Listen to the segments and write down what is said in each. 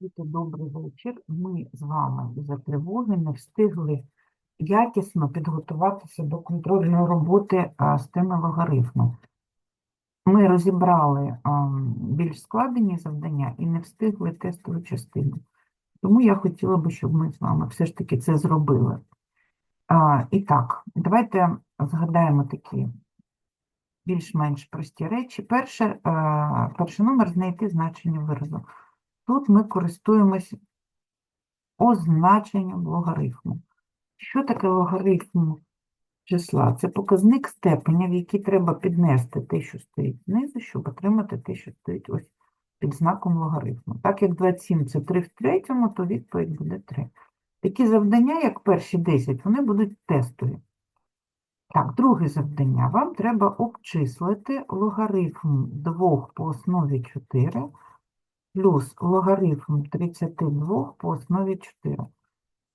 Діти, добрий вечір. Ми з вами із-за тривоги не встигли якісно підготуватися до контрольної роботи з теми логарифму. Ми розібрали більш складені завдання і не встигли тестову частину. Тому я хотіла би, щоб ми з вами все ж таки це зробили. А, і так, давайте згадаємо такі більш-менш прості речі. Перше, перший номер знайти значення виразу. Тут ми користуємось означенням логарифму. Що таке логарифм числа? Це показник степеня, в який треба піднести те, що стоїть знизу, щоб отримати те, що стоїть ось під знаком логарифму. Так як 27 це 3 в третьому, то відповідь буде 3. Такі завдання, як перші 10, вони будуть тестові. Так, друге завдання. Вам треба обчислити логарифм 2 по основі 4 плюс логарифм 32 по основі 4.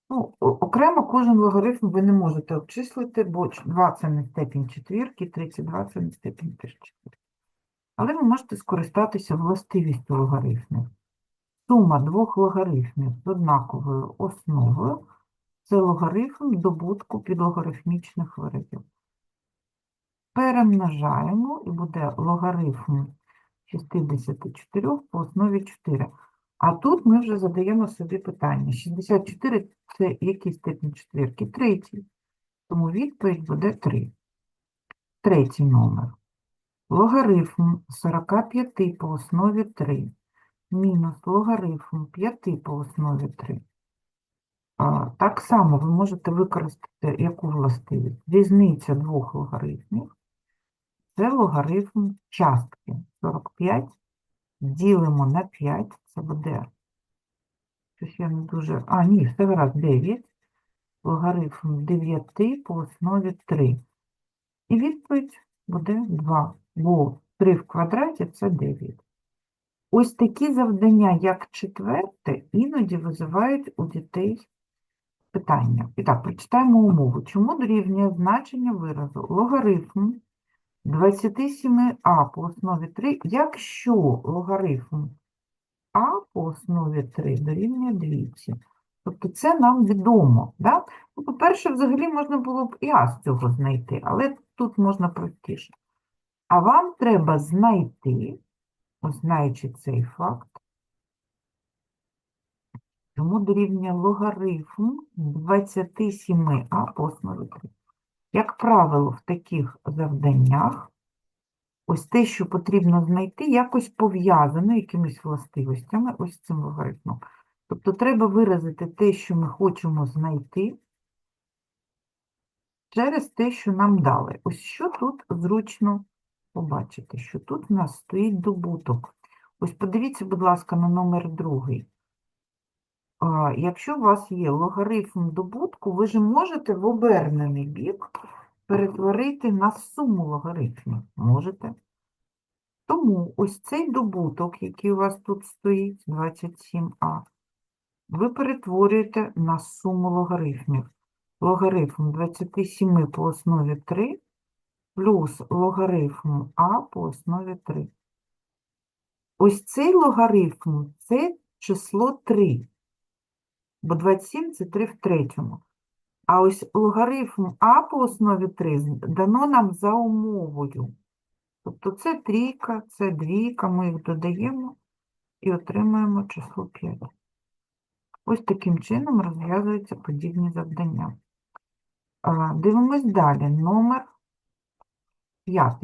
Ну, окремо кожен логарифм ви не можете обчислити, бо 2 це не степінь четвірки, 32 це не степінь четвірки. Але ви можете скористатися властивістю логарифмів. Сума двох логарифмів з однаковою основою – це логарифм добутку підлогарифмічних виразів. Перемножаємо і буде логарифм 64 по основі 4. А тут ми вже задаємо собі питання. 64 – це який степінь четвірки? Третій. Тому відповідь буде 3. Третій номер. Логарифм 45 по основі 3 мінус логарифм 5 по основі 3. А, так само ви можете використати яку властивість? Різниця двох логарифмів – це логарифм частки. 45 ділимо на 5, це буде, щось я не дуже, а ні, все гаразд, 9, логарифм 9 по основі 3. І відповідь буде 2, бо 3 в квадраті – це 9. Ось такі завдання, як четверте, іноді визивають у дітей питання. І так, прочитаємо умову. Чому дорівнює значення виразу логарифм 27а по основі 3, якщо логарифм а по основі 3 дорівнює 200. Тобто це нам відомо. Да? Ну, По-перше, взагалі можна було б і а з цього знайти, але тут можна простіше. А вам треба знайти, знаючи цей факт, Чому дорівнює логарифм 27а по основі 3. Як правило, в таких завданнях ось те, що потрібно знайти, якось пов'язано якимись властивостями ось цим логарифмом. Тобто треба виразити те, що ми хочемо знайти, через те, що нам дали. Ось що тут зручно побачити, що тут в нас стоїть добуток. Ось подивіться, будь ласка, на номер другий. А, Якщо у вас є логарифм добутку, ви ж можете в обернений бік перетворити на суму логарифмів. Можете. Тому ось цей добуток, який у вас тут стоїть, 27а, ви перетворюєте на суму логарифмів. Логарифм 27 по основі 3 плюс логарифм а по основі 3. Ось цей логарифм – це число 3 бо 27 – це 3 в третьому. А ось логарифм а по основі 3 дано нам за умовою. Тобто це трійка, це двійка, ми їх додаємо і отримуємо число 5. Ось таким чином розв'язуються подібні завдання. Дивимось далі. Номер 5.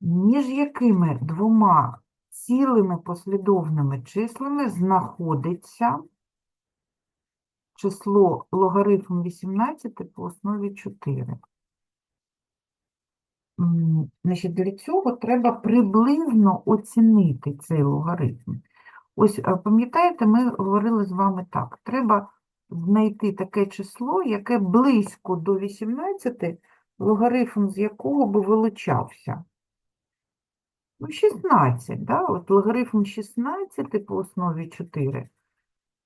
Між якими двома цілими послідовними числами знаходиться число логарифм 18 по основі 4. Значить, для цього треба приблизно оцінити цей логарифм. Ось, пам'ятаєте, ми говорили з вами так. Треба знайти таке число, яке близько до 18, логарифм з якого би вилучався. Ну, 16, да? От логарифм 16 по основі 4,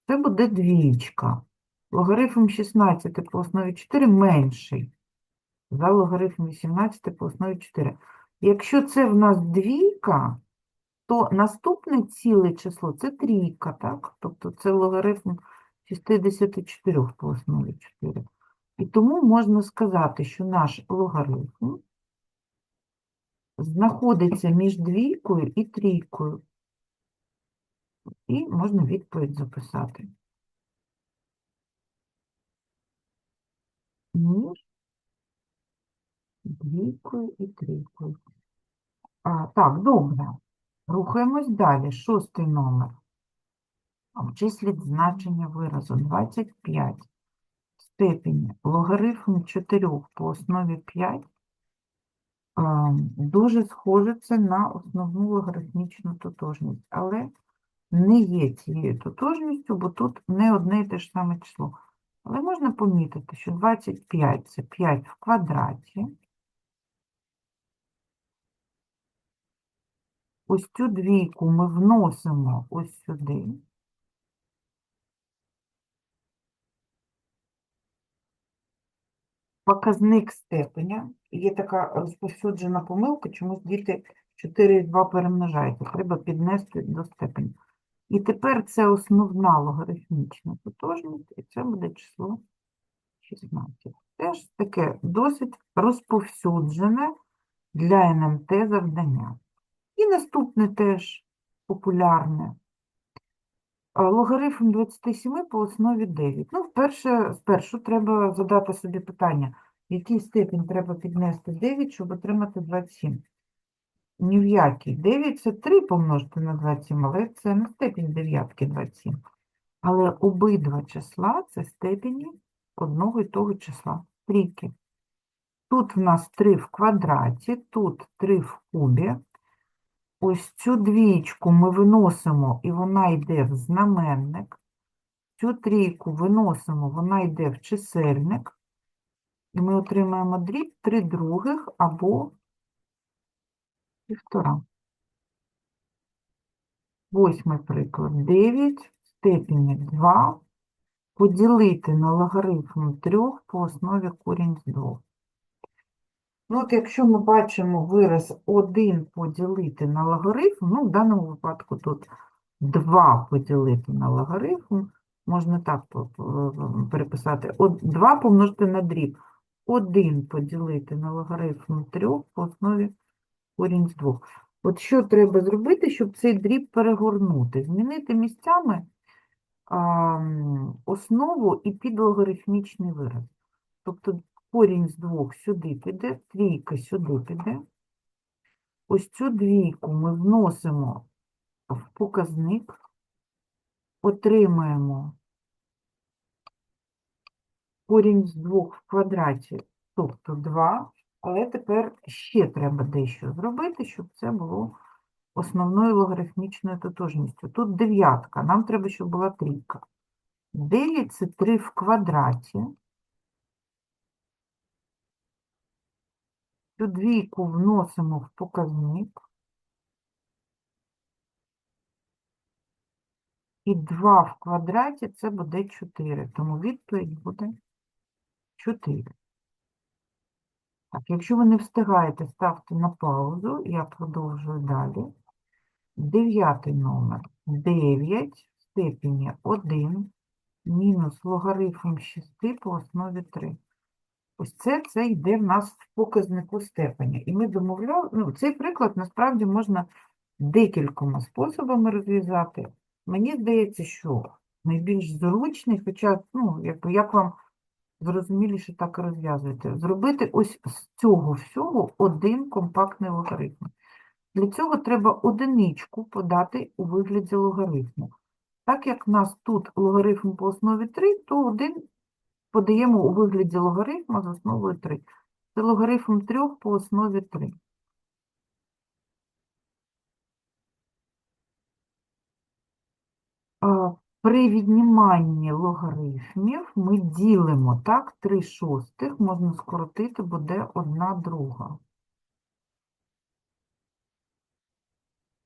це буде двічка. Логарифм 16 по основі 4 менший за логарифм 18 по основі 4. Якщо це в нас двійка, то наступне ціле число це трійка, так? Тобто це логарифм 64 по основі 4. І тому можна сказати, що наш логарифм знаходиться між двійкою і трійкою. І можна відповідь записати. Між двійкою і трійкою. А, так, добре. Рухаємось далі. Шостий номер. Обчисліть значення виразу 25 в степені логарифм 4 по основі 5 дуже це на основну логарифмічну тотожність, але не є цією тотожністю, бо тут не одне і те ж саме число. Але можна помітити, що 25 це 5 в квадраті. Ось цю двійку ми вносимо ось сюди. Показник степеня. Є така розповсюджена помилка, чомусь діти 4 і 2 перемножають. Треба піднести до степеня. І тепер це основна логарифмічна тотожність, і це буде число 16. Теж таке досить розповсюджене для НМТ завдання. І наступне теж популярне. Логарифм 27 по основі 9. Ну, вперше, спершу треба задати собі питання, який степінь треба піднести 9, щоб отримати 27. Ні в який. 9 – це 3 помножити на 27, але це не степінь дев'ятки 27. Але обидва числа – це степені одного і того числа – трійки. Тут в нас 3 в квадраті, тут 3 в кубі. Ось цю двічку ми виносимо, і вона йде в знаменник. Цю трійку виносимо, вона йде в чисельник. І ми отримаємо дріб 3 других або півтора. Восьмий приклад. 9 в степені 2 поділити на логарифм 3 по основі корінь з 2. Ну, от якщо ми бачимо вираз 1 поділити на логарифм, ну, в даному випадку тут 2 поділити на логарифм, можна так переписати. От 2 помножити на дріб. 1 поділити на логарифм 3 по основі корінь з 2. От що треба зробити, щоб цей дріб перегорнути? Змінити місцями основу і підлогарифмічний вираз. Тобто корінь з двох сюди піде, трійка сюди піде. Ось цю двійку ми вносимо в показник, отримаємо корінь з двох в квадраті, тобто 2, але тепер ще треба дещо зробити, щоб це було основною логарифмічною тотожністю. Тут дев'ятка, нам треба, щоб була трійка. 9 – це 3 в квадраті. Цю двійку вносимо в показник. І 2 в квадраті це буде 4, тому відповідь буде 4. Так, якщо ви не встигаєте, ставте на паузу, я продовжую далі. Дев'ятий номер. 9 в степені 1 мінус логарифм 6 по основі 3. Ось це, це йде в нас в показнику степеня. І ми домовляли, ну, цей приклад насправді можна декількома способами розв'язати. Мені здається, що найбільш зручний, хоча, ну, якби, як вам зрозуміліше, так і розв'язуєте. Зробити ось з цього всього один компактний логарифм. Для цього треба одиничку подати у вигляді логарифму. Так як в нас тут логарифм по основі 3, то один подаємо у вигляді логарифма з основою 3. Це логарифм 3 по основі 3. При відніманні логарифмів ми ділимо, так, 3 шостих можна скоротити, буде 1 друга.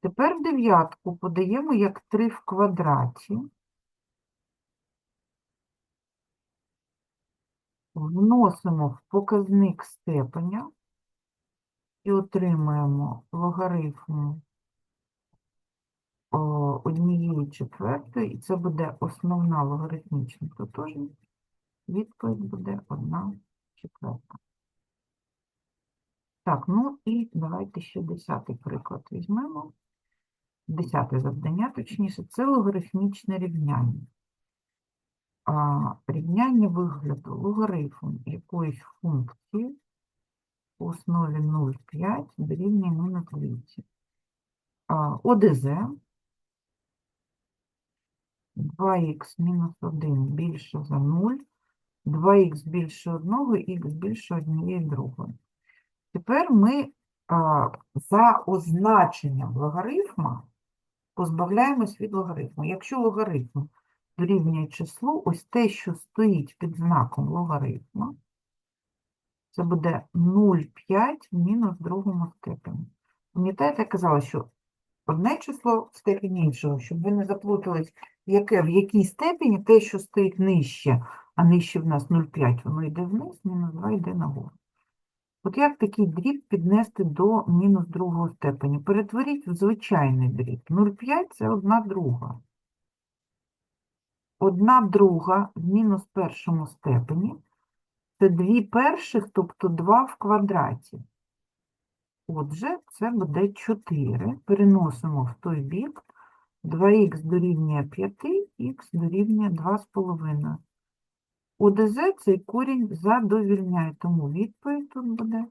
Тепер дев'ятку подаємо як 3 в квадраті. Вносимо в показник степеня і отримаємо логарифм однієї четвертої, і це буде основна логарифмічна тотожність. Відповідь буде 1 четверта. Так, ну і давайте ще десятий приклад візьмемо. Десяте завдання, точніше, це логарифмічне рівняння. Рівняння вигляду логарифм якоїсь функції у основі 0,5 дорівнює мінус 8. А, ОДЗ 2х мінус 1 більше за 0, 2х більше 1, х більше однієї другої. Тепер ми а, за означенням логарифма позбавляємось від логарифму. Якщо логарифм дорівнює числу, ось те, що стоїть під знаком логарифма, це буде 0,5 в мінус другому степені. Пам'ятаєте, я казала, що одне число в степені іншого, щоб ви не заплутались, яке, в якій степені те, що стоїть нижче, а нижче в нас 0,5, воно йде вниз, мінус 2 йде нагору. От як такий дріб піднести до мінус другого степені? Перетворіть в звичайний дріб. 0,5 – це одна друга. Одна друга в мінус першому степені – це дві перших, тобто 2 в квадраті. Отже, це буде 4. Переносимо в той бік. 2х дорівнює 5, х дорівнює 2,5. ОДЗ цей корінь задовільняє, тому відповідь тут буде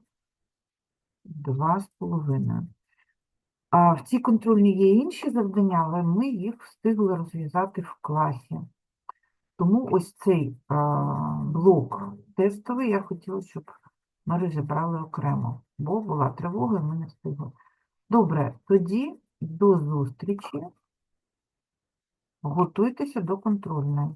2,5. А в цій контрольній є інші завдання, але ми їх встигли розв'язати в класі. Тому ось цей блок тестовий я хотіла, щоб ми розібрали окремо, бо була тривога, і ми не встигли. Добре, тоді до зустрічі. Готуйтеся до контрольної.